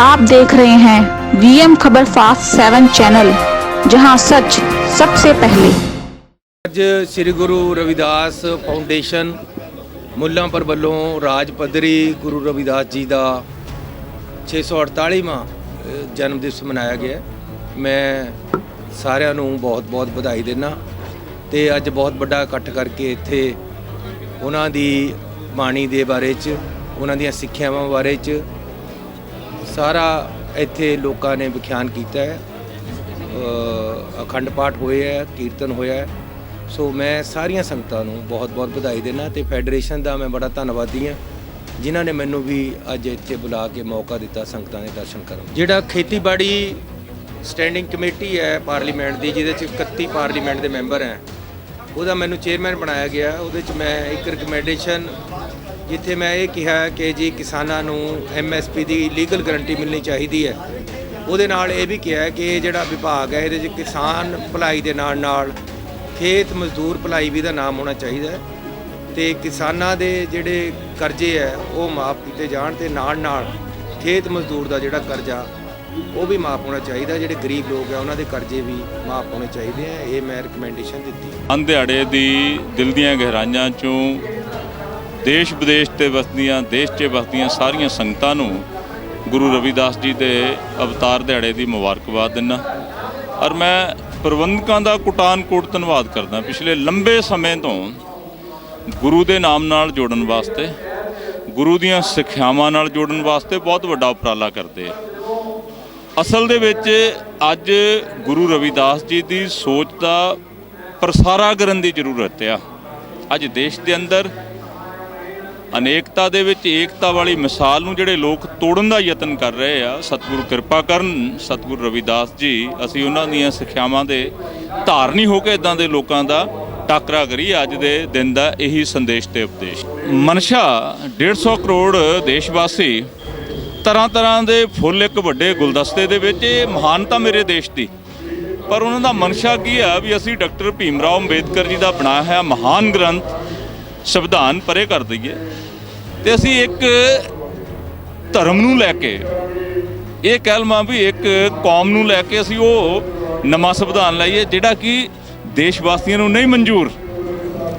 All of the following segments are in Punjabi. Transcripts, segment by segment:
आप देख रहे हैं वीएम खबर फास्ट सेवन चैनल जहां सच सबसे पहले ਅੱਜ ਸ੍ਰੀ ਗੁਰੂ ਰਵਿਦਾਸ ਫਾਊਂਡੇਸ਼ਨ ਮੁੱਲਾਂਪੁਰ ਵੱਲੋਂ ਰਾਜ ਪੱਧਰੀ ਗੁਰੂ ਰਵਿਦਾਸ ਜੀ ਦਾ 648ਵਾਂ ਅ, ਜਨਮ ਦਿਵਸ ਮਨਾਇਆ ਗਿਆ ਹੈ। ਮੈਂ ਸਾਰਿਆਂ ਨੂੰ ਬਹੁਤ-ਬਹੁਤ ਵਧਾਈ ਦਿੰਦਾ ਤੇ ਅੱਜ ਬਹੁਤ ਵੱਡਾ ਇਕੱਠ ਕਰਕੇ ਇੱਥੇ ਉਹਨਾਂ ਦੀ ਬਾਣੀ ਦੇ ਬਾਰੇ 'ਚ ਉਹਨਾਂ ਦੀਆਂ ਸਿੱਖਿਆਵਾਂ ਬਾਰੇ 'ਚ ਸਾਰਾ ਇੱਥੇ ਲੋਕਾਂ ਨੇ ਵਿਖਿਆਨ ਕੀਤਾ ਹੈ। ਅਖੰਡ ਪਾਠ ਹੋਏ ਹੈ, ਕੀਰਤਨ ਹੋਇਆ ਹੈ। ਸੋ ਮੈਂ ਸਾਰੀਆਂ ਸੰਗਤਾਂ ਨੂੰ ਬਹੁਤ-ਬਹੁਤ ਵਧਾਈ ਦੇਣਾ ਤੇ ਫੈਡਰੇਸ਼ਨ ਦਾ ਮੈਂ ਬੜਾ ਧੰਨਵਾਦੀ ਹਾਂ, ਜਿਨ੍ਹਾਂ ਨੇ ਮੈਨੂੰ ਵੀ ਅੱਜ ਇੱਥੇ ਬੁਲਾ ਕੇ ਮੌਕਾ ਦਿੱਤਾ ਸੰਗਤਾਂ ਦੇ ਦਰਸ਼ਨ ਕਰਨ। ਜਿਹੜਾ ਖੇਤੀਬਾੜੀ ਸਟੈਂਡਿੰਗ ਕਮੇਟੀ ਹੈ ਪਾਰਲੀਮੈਂਟ ਦੀ, ਜਿਹਦੇ ਚ 31 ਪਾਰਲੀਮੈਂਟ ਦੇ ਮੈਂਬਰ ਹੈ, ਉਹਦਾ ਮੈਨੂੰ ਚੇਅਰਮੈਨ ਬਣਾਇਆ ਗਿਆ। ਉਹਦੇ ਚ ਮੈਂ ਇੱਕ ਰეკਮੈਂਡੇਸ਼ਨ ਜਿੱਥੇ ਮੈਂ ਇਹ ਕਿਹਾ ਕਿ ਜੀ ਕਿਸਾਨਾਂ ਨੂੰ ਐਮਐਸਪੀ ਦੀ ਲੀਗਲ ਗਾਰੰਟੀ ਮਿਲਣੀ ਚਾਹੀਦੀ ਹੈ। ਉਹਦੇ ਨਾਲ ਇਹ ਵੀ ਕਿਹਾ ਕਿ ਇਹ ਜਿਹੜਾ ਵਿਭਾਗ ਹੈ, ਇਹਦੇ ਚ ਕਿਸਾਨ ਭਲਾਈ ਦੇ ਨਾਲ ਨਾਲ ਖੇਤ ਮਜ਼ਦੂਰ ਭਲਾਈ ਵੀ ਦਾ ਨਾਮ ਹੋਣਾ ਚਾਹੀਦਾ ਹੈ ਤੇ ਕਿਸਾਨਾਂ ਦੇ ਜਿਹੜੇ ਕਰਜ਼ੇ ਹੈ, ਉਹ ਮਾਫ ਕੀਤੇ ਜਾਣ ਤੇ ਨਾਲ ਨਾਲ ਖੇਤ ਮਜ਼ਦੂਰ ਦਾ ਜਿਹੜਾ ਕਰਜ਼ਾ, ਉਹ ਵੀ ਮਾਫ ਹੋਣਾ ਚਾਹੀਦਾ ਜਿਹੜੇ ਗਰੀਬ ਲੋਕ ਹੈ, ਉਹਨਾਂ ਦੇ ਕਰਜ਼ੇ ਵੀ ਮਾਫ ਹੋਣੇ ਚਾਹੀਦੇ ਆ ਇਹ ਮੈਂ ਰეკਮੈਂਡੇਸ਼ਨ ਦਿੱਤੀ ਅੰਧਿਆੜੇ ਦੀ ਦਿਲ ਦੀਆਂ ਗਹਿਰਾਈਆਂ ਚੋਂ ਦੇਸ਼ ਵਿਦੇਸ਼ ਤੇ ਵਸਦੀਆਂ, ਦੇਸ਼ 'ਚ ਵਸਦੀਆਂ ਸਾਰੀਆਂ ਸੰਗਤਾਂ ਨੂੰ ਗੁਰੂ ਰਵਿਦਾਸ ਜੀ ਦੇ ਅਵਤਾਰ ਦਿਹਾੜੇ ਦੀ ਮੁਬਾਰਕਬਾਦ ਦਿੰਦਾ ਔਰ ਮੈਂ ਪ੍ਰਬੰਧਕਾਂ ਦਾ ਕੁਟਾਨਕੋਟ ਧੰਨਵਾਦ ਕਰਦਾ। ਪਿਛਲੇ ਲੰਬੇ ਸਮੇਂ ਤੋਂ ਗੁਰੂ ਦੇ ਨਾਮ ਨਾਲ ਜੋੜਨ ਵਾਸਤੇ, ਗੁਰੂ ਦੀਆਂ ਸਿੱਖਿਆਵਾਂ ਨਾਲ ਜੋੜਨ ਵਾਸਤੇ ਬਹੁਤ ਵੱਡਾ ਉਪਰਾਲਾ ਕਰਦੇ ਆ। ਅਸਲ ਦੇ ਵਿੱਚ ਅੱਜ ਗੁਰੂ ਰਵਿਦਾਸ ਜੀ ਦੀ ਸੋਚ ਦਾ ਪ੍ਰਸਾਰਾ ਕਰਨ ਦੀ ਜ਼ਰੂਰਤ ਆ। ਅੱਜ ਦੇਸ਼ ਦੇ ਅੰਦਰ ਅਨੇਕਤਾ ਦੇ ਵਿੱਚ ਏਕਤਾ ਵਾਲੀ ਮਿਸਾਲ ਨੂੰ ਜਿਹੜੇ ਲੋਕ ਤੋੜਨ ਦਾ ਯਤਨ ਕਰ ਰਹੇ ਆ, ਸਤਿਗੁਰੂ ਕਿਰਪਾ ਕਰਨ, ਸਤਿਗੁਰੂ ਰਵਿਦਾਸ ਜੀ, ਅਸੀਂ ਉਹਨਾਂ ਦੀਆਂ ਸਿੱਖਿਆਵਾਂ ਦੇ ਧਾਰਨੀ ਹੋ ਕੇ ਇਦਾਂ ਦੇ ਲੋਕਾਂ ਦਾ ਟਾਕਰਾ ਕਰੀ ਅੱਜ ਦੇ ਦਿਨ ਦਾ ਇਹੀ ਸੰਦੇਸ਼ ਤੇ ਉਪਦੇਸ਼। ਮਨਸ਼ਾ 150 ਕਰੋੜ ਦੇਸ਼ ਵਾਸੀ ਤਰ੍ਹਾਂ ਤਰ੍ਹਾਂ ਦੇ ਫੁੱਲ ਇੱਕ ਵੱਡੇ ਗੁਲਦਸਤੇ ਦੇ ਵਿੱਚ, ਇਹ ਮਹਾਨਤਾ ਮੇਰੇ ਦੇਸ਼ ਦੀ। ਪਰ ਉਹਨਾਂ ਦਾ ਮਨਸ਼ਾ ਕੀ ਆ ਵੀ ਅਸੀਂ ਡਾਕਟਰ ਭੀਮ ਰਾਓ ਅੰਬੇਦਕਰ ਜੀ ਦਾ ਬਣਾਇਆ ਹੋਇਆ ਮਹਾਨ ਗ੍ਰੰਥ ਸੰਵਿਧਾਨ ਪਰੇ ਕਰ ਦਈਏ ਤੇ ਅਸੀਂ ਇੱਕ ਧਰਮ ਨੂੰ ਲੈ ਕੇ ਇਹ ਕਹਿ ਲਵਾਂ ਵੀ ਇੱਕ ਕੌਮ ਨੂੰ ਲੈ ਕੇ ਅਸੀਂ ਉਹ ਨਵਾਂ ਸੰਵਿਧਾਨ ਲਾਈਏ ਜਿਹੜਾ ਕਿ ਦੇਸ਼ ਵਾਸੀਆਂ ਨੂੰ ਨਹੀਂ ਮਨਜ਼ੂਰ।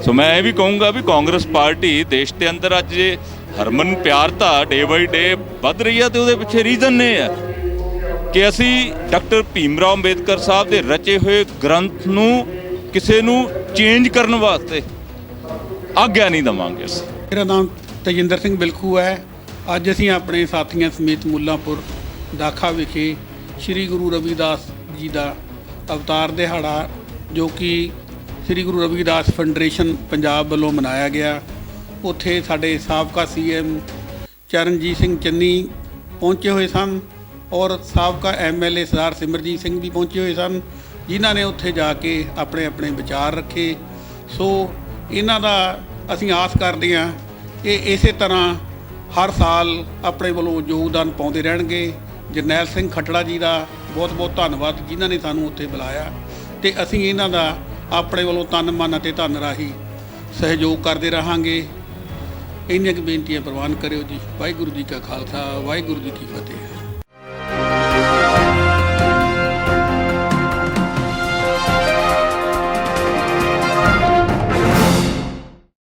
ਸੋ ਮੈਂ ਇਹ ਵੀ ਕਹੂੰਗਾ ਵੀ ਕਾਂਗਰਸ ਪਾਰਟੀ ਦੇਸ਼ ਦੇ ਅੰਦਰ ਅੱਜ ਜੇ ਹਰਮਨ ਪਿਆਰਤਾ ਡੇ ਬਾਈ ਡੇ ਵੱਧ ਰਹੀ ਹੈ ਤੇ ਉਹਦੇ ਪਿੱਛੇ ਰੀਜ਼ਨ ਨੇ ਆ ਕਿ ਅਸੀਂ ਡਾਕਟਰ ਭੀਮ ਰਾਓ ਅੰਬੇਦਕਰ ਸਾਹਿਬ ਦੇ ਰਚੇ ਹੋਏ ਗ੍ਰੰਥ ਨੂੰ ਕਿਸੇ ਨੂੰ ਚੇਂਜ ਕਰਨ ਵਾਸਤੇ ਆਗਿਆ ਨਹੀਂ ਦਵਾਂਗੇ ਅਸੀਂ। ਮੇਰਾ ਨਾਮ ਤਜਿੰਦਰ ਸਿੰਘ ਬਿਲਖੂ ਹੈ। ਅੱਜ ਅਸੀਂ ਆਪਣੇ ਸਾਥੀਆਂ ਸਮੇਤ ਮੁੱਲਾਪੁਰ ਦਾਖਾ ਵਿਖੇ ਸ੍ਰੀ ਗੁਰੂ ਰਵਿਦਾਸ ਜੀ ਦਾ ਅਵਤਾਰ ਦਿਹਾੜਾ, ਜੋ ਕਿ ਸ੍ਰੀ ਗੁਰੂ ਰਵਿਦਾਸ ਫੈਡਰੇਸ਼ਨ ਪੰਜਾਬ ਵੱਲੋਂ ਮਨਾਇਆ ਗਿਆ। ਉੱਥੇ ਸਾਡੇ ਸਾਬਕਾ ਸੀਐਮ ਚਰਨਜੀਤ ਸਿੰਘ ਚੰਨੀ ਪਹੁੰਚੇ ਹੋਏ ਸਨ ਔਰ ਸਾਬਕਾ ਐਮਐਲਏ ਸਰਦਾਰ ਸਿਮਰਜੀਤ ਸਿੰਘ ਵੀ ਪਹੁੰਚੇ ਹੋਏ ਸਨ, ਜਿਨ੍ਹਾਂ ਨੇ ਉੱਥੇ ਜਾ ਕੇ ਆਪਣੇ ਆਪਣੇ ਵਿਚਾਰ ਰੱਖੇ। ਸੋ ਇਹਨਾਂ ਦਾ ਅਸੀਂ ਆਸ ਕਰਦੇ ਹਾਂ ਇਹ ਇਸੇ ਤਰ੍ਹਾਂ ਹਰ ਸਾਲ ਆਪਣੇ ਵੱਲੋਂ ਯੋਗਦਾਨ ਪਾਉਂਦੇ ਰਹਿਣਗੇ। ਜਰਨੈਲ ਸਿੰਘ ਖੱਟੜਾ ਜੀ ਦਾ ਬਹੁਤ ਬਹੁਤ ਧੰਨਵਾਦ ਜਿਨ੍ਹਾਂ ਨੇ ਸਾਨੂੰ ਉੱਥੇ ਬੁਲਾਇਆ ਤੇ ਅਸੀਂ ਇਹਨਾਂ ਦਾ ਆਪਣੇ ਵੱਲੋਂ ਤਨ, ਮਨ ਅਤੇ ਧਨ ਰਾਹੀਂ ਸਹਿਯੋਗ ਕਰਦੇ ਰਹਾਂਗੇ। ਇੰਨੀਆਂ ਕੁ ਬੇਨਤੀਆਂ ਪ੍ਰਵਾਨ ਕਰਿਓ ਜੀ। ਵਾਹਿਗੁਰੂ ਜੀ ਕਾ ਖਾਲਸਾ, ਵਾਹਿਗੁਰੂ ਜੀ ਕੀ ਫਤਿਹ।